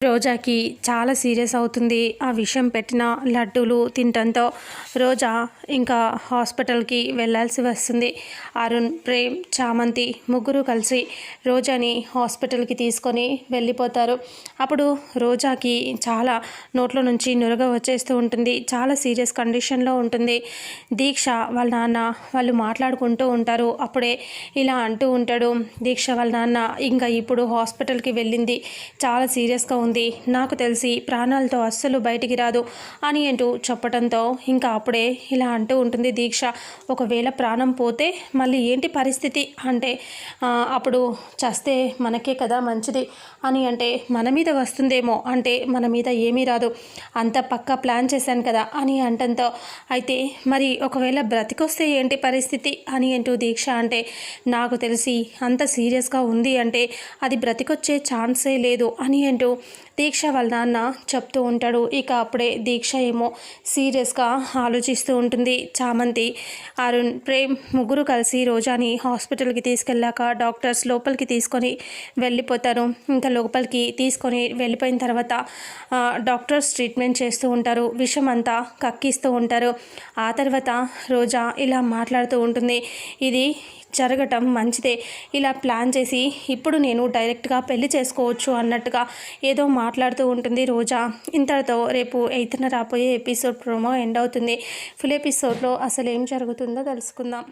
రోజాకి చాలా సీరియస్ అవుతుంది. ఆ విషయం పెట్టిన లడ్డూలు తినటంతో రోజా ఇంకా హాస్పిటల్కి వెళ్ళాల్సి వస్తుంది. అరుణ్ ప్రేమ్ చామంతి ముగ్గురు కలిసి రోజాని హాస్పిటల్కి తీసుకొని వెళ్ళిపోతారు. అప్పుడు రోజాకి చాలా నోట్లో నుంచి నురగ వచ్చేస్తూ ఉంటుంది. చాలా సీరియస్ కండిషన్లో ఉంటుంది. దీక్ష వాళ్ళ నాన్న వాళ్ళు మాట్లాడుకుంటూ ఉంటారు. అప్పుడే ఇలా అంటూ ఉంటాడు. దీక్ష వాళ్ళ నాన్న ఇంకా ఇప్పుడు హాస్పిటల్కి వెళ్ళింది. చాలా సీరియస్గా ఉంది. నాకు తెలిసి ప్రాణాలతో అస్సలు బయటికి రాదు అని అంటూ చెప్పడంతో ఇంకా అప్పుడే ఇలా అంటూ ఉంటుంది దీక్ష. ఒకవేళ ప్రాణం పోతే మళ్ళీ ఏంటి పరిస్థితి? అంటే అప్పుడు చస్తే మనకే కదా మంచిది అని అంటే మన మీద వస్తుందేమో అంటే మన మీద ఏమీ రాదు. అంత పక్క ప్లాన్ చేశాను కదా అని అంటంతో అయితే మరి ఒకవేళ బ్రతికొస్తే ఏంటి పరిస్థితి అని అంటూ దీక్ష అంటే నాకు తెలిసి అంత సీరియస్గా ఉంది అంటే అది బ్రతికొచ్చే ఛాన్సే లేదు అని అంటూ దీక్ష వాళ్ళ నాన్న చెప్తూ ఉంటాడు. ఇక అప్పుడే దీక్ష ఏమో సీరియస్గా ఆలోచిస్తూ ఉంటుంది. చామంతి అరుణ్ ప్రేమ్ ముగ్గురు కలిసి రోజాని హాస్పిటల్కి తీసుకెళ్ళాక డాక్టర్స్ లోపలికి తీసుకొని వెళ్ళిపోతారు. ఇంకా లోపలికి తీసుకొని వెళ్ళిపోయిన తర్వాత డాక్టర్స్ ట్రీట్మెంట్ చేస్తూ ఉంటారు. విషం అంతా కక్కిస్తూ ఉంటారు. ఆ తర్వాత రోజా ఇలా మాట్లాడుతూ ఉంటుంది. ఇది జరగటం మంచిదే. ఇలా ప్లాన్ చేసి ఇప్పుడు నేను డైరెక్ట్గా పెళ్ళి చేసుకోవచ్చు అన్నట్టుగా ఏదో మాట్లాడుతూ ఉంటుంది రోజా. ఇంతటితో రేపు ఎయిత్న రాబోయే ఎపిసోడ్ ప్రోమో ఎండ్ అవుతుంది. ఫుల్ ఎపిసోడ్లో అసలు ఏం జరుగుతుందో తెలుసుకుందాం.